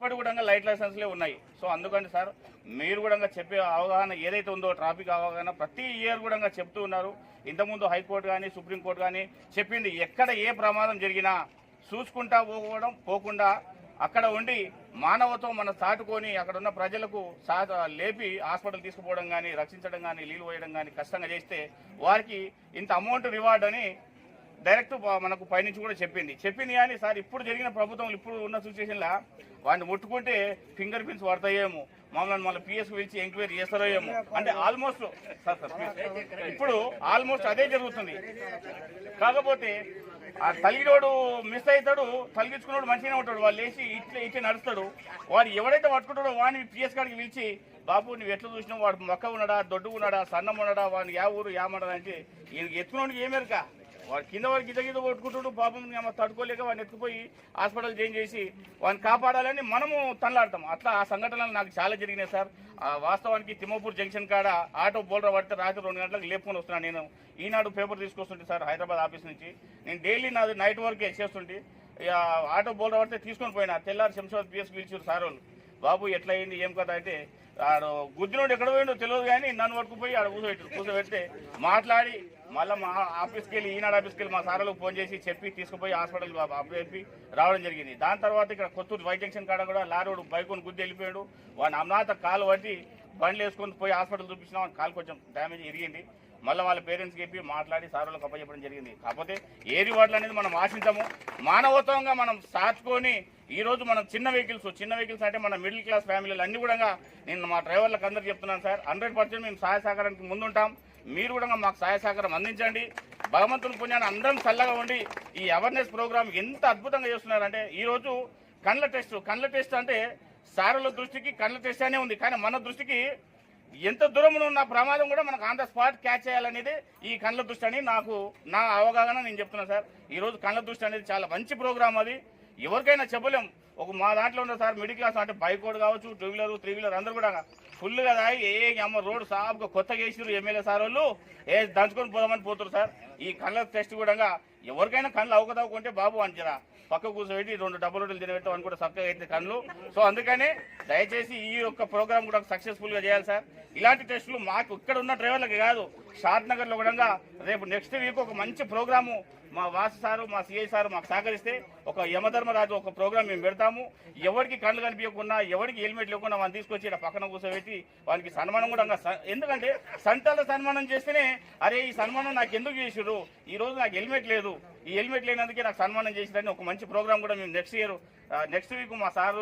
ఇప్పటి కూడా లైట్ లైసెన్స్లే ఉన్నాయి. సో అందుకని సార్ మీరు కూడా చెప్పే అవగాహన ఏదైతే ఉందో ట్రాఫిక్ అవగాహన ప్రతి ఇయర్ కూడా చెప్తూ ఉన్నారు. ఇంతకుముందు హైకోర్టు కానీ సుప్రీంకోర్టు కానీ చెప్పింది ఎక్కడ ఏ ప్రమాదం జరిగినా చూసుకుంటా పోవడం పోకుండా అక్కడ ఉండి మానవత్వం మన చాటుకొని అక్కడ ఉన్న ప్రజలకు సా లేపి హాస్పిటల్ తీసుకుపోవడం కానీ రక్షించడం కానీ నీళ్ళు పోయడం కానీ కష్టంగా చేస్తే వారికి ఇంత అమౌంట్ రివార్డ్ అని డైరెక్ట్ మనకు పైనుంచి కూడా చెప్పింది. చెప్పింది కానీ సార్ ఇప్పుడు జరిగిన ప్రభుత్వం ఇప్పుడు ఉన్న సిచ్యువేషన్లో వాడిని ముట్టుకుంటే ఫింగర్ ప్రింట్స్ పడతాయేమో. మమ్మల్ని మళ్ళీ పిఎస్ పిలిచి ఎంక్వైరీ చేస్తారో ఏమో అంటే ఆల్మోస్ట్ సార్ సార్ ఇప్పుడు ఆల్మోస్ట్ అదే జరుగుతుంది. కాకపోతే ఆ తలిగినోడు మిస్ అవుతాడు తలిగించుకున్నాడు మంచిగానే ఉంటాడు. వాళ్ళు లేచి ఇట్లా ఇట్లా నడుస్తాడు. వాడు ఎవడైతే పట్టుకుంటాడో వాడిని పిఎస్ కాడికి పిలిచి బాబు నువ్వు ఎట్లా చూసినావు? వాడు మొక్క ఉన్నాడా? దొడ్డు ఉన్నాడా? సన్నం ఉన్నాడా? వాడిని యా ఊరు యామడా అంటే ఈయనకి ఎత్తుకున్నోడికి ఏమేరక వాడు కింద వాడు గిద్ద గిద్ద కొట్టుకుంటుడు పాపం తట్టుకోలేక వాడిని ఎత్తుకుపోయి హాస్పిటల్ చేంజ్ చేసి వాడిని కాపాడాలని మనము తనలాడతాం. అట్లా ఆ సంఘటనలు నాకు చాలా జరిగినాయి సార్. ఆ వాస్తవానికి తిమ్మపూర్ జంక్షన్ కాడ ఆటో బోల్డర్ పడితే రాత్రి రెండు గంటలకు లేపుకొని వస్తున్నాను నేను. ఈనాడు పేపర్ తీసుకొస్తుంటే సార్ హైదరాబాద్ ఆఫీస్ నుంచి. నేను డైలీ నాది నైట్ వర్కే చేస్తుంటే ఆటో బోల్డర్ పడితే తీసుకొని పోయినా. తెల్లారి శంషాబాద్ పిఎస్కి పిలిచారు సార్ వాళ్ళు బాబు ఎట్లా అయింది? ఏం కదా అంటే ఆడు గుద్దినోడు ఎక్కడ పోయిండో తెలియదు కానీ నన్ను పట్టుకుపోయి ఆడ కూర్చోబెట్టారు కూర్చోబెడితే మాట్లాడి మళ్ళీ మా ఆఫీస్కి వెళ్ళి ఈనాడు ఆఫీస్కి వెళ్ళి మా సార్లకు ఫోన్ చేసి చెప్పి తీసుకుపోయి హాస్పిటల్ చెప్పి రావడం జరిగింది. దాని తర్వాత ఇక్కడ కొత్తూరు వై జంక్షన్ కాడ కూడా లారీడు బైక్ గుద్ది వెళ్ళిపోయాడు. వాడిని అమ్నాత కాలు పట్టి బండ్లు వేసుకొని పోయి హాస్పిటల్ చూపించినా. కాలు కొంచెం డ్యామేజ్ ఇరిగింది. మళ్ళీ వాళ్ళ పేరెంట్స్కి చెప్పి మాట్లాడి సార్లకు అప్పచెప్పడం జరిగింది. కాకపోతే ఏది వాటిలో అనేది మనం ఆశించము. మానవత్వంగా మనం సాచుకొని ఈ రోజు మనం చిన్న వెహికల్స్ చిన్న వెహికల్స్ అంటే మన మిడిల్ క్లాస్ ఫ్యామిలీలు అన్ని కూడా నేను మా డ్రైవర్లకు అందరు చెప్తున్నాను సార్. హండ్రెడ్ పర్సెంట్ మేము సహాయ సహకారానికి ముందుంటాం. మీరు కూడా మాకు సహాయ సహకారం అందించండి. భగవంతుని పుణ్యాన్ని అందరం చల్లగా ఉండి ఈ అవేర్నెస్ ప్రోగ్రామ్ ఎంత అద్భుతంగా చేస్తున్నారంటే ఈ రోజు కండ్ల టెస్ట్ కండ్ల టెస్ట్ అంటే సారుల దృష్టికి కండ్ల టెస్ట్ అనే ఉంది. కానీ మన దృష్టికి ఎంత దూరంలో ఉన్న ప్రమాదం కూడా మనకు ఆన్ ద స్పాట్ క్యాచ్ చేయాలనేది ఈ కళ్ళ దృష్టి అని నాకు నా అవగాహన నేను చెప్తున్నాను సార్. ఈ రోజు కళ్ళ దృష్టి అనేది చాలా మంచి ప్రోగ్రామ్ అది. ఎవరికైనా చెప్పలేం. ఒక మా దాంట్లో ఉన్న సార్ మిడిల్ క్లాస్ అంటే బైక్ కూడా కావచ్చు టూ వీలర్ త్రీ వీలర్ అందరూ కూడా ఫుల్గా దాగి ఏ అమ్మ రోడ్ సాబ్గా కొత్తగా వేసిరు ఎమ్మెల్యే సార్ వాళ్ళు. ఏ దంచుకొని పోదామని పోతారు సార్. ఈ కళ్ళ టెస్ట్ కూడా ఎవరికైనా కళ్ళు అవకతవకుంటే బాబు అంటారా పక్క కూర్చోబెట్టి రెండు డబ్బులు రొట్టెలు తినబెట్టాం అని కూడా చక్కగా అయితే కళ్ళు సో అందుకనే దయచేసి ఈ యొక్క ప్రోగ్రామ్ కూడా సక్సెస్ఫుల్గా చేయాలి సార్. ఇలాంటి టెస్టులు మాకు ఇక్కడ ఉన్న డ్రైవర్లకి కాదు షాద్ నగర్లో కూడా రేపు నెక్స్ట్ వీక్ ఒక మంచి ప్రోగ్రాము మా వాసు సారు మా సిఐ సారు మాకు సహకరిస్తే ఒక యమధర్మరాజు ఒక ప్రోగ్రామ్ మేము పెడతాము. ఎవరికి కళ్ళు కనిపించకుండా ఎవరికి హెల్మెట్ లేకుండా మనం తీసుకొచ్చి ఇక్కడ పక్కన కూర్చోబెట్టి వానికి సన్మానం కూడా స- ఎందుకంటే సంతాల సన్మానం చేస్తేనే అరే ఈ సన్మానం నాకు ఎందుకు చేసారు ఈ రోజు నాకు హెల్మెట్ లేదు. ఈ హెల్మెట్ లేనందుకే నాకు సన్మానం చేసిందని ఒక మంచి ప్రోగ్రామ్ కూడా మేము నెక్స్ట్ ఇయర్ నెక్స్ట్ వీక్ మా సార్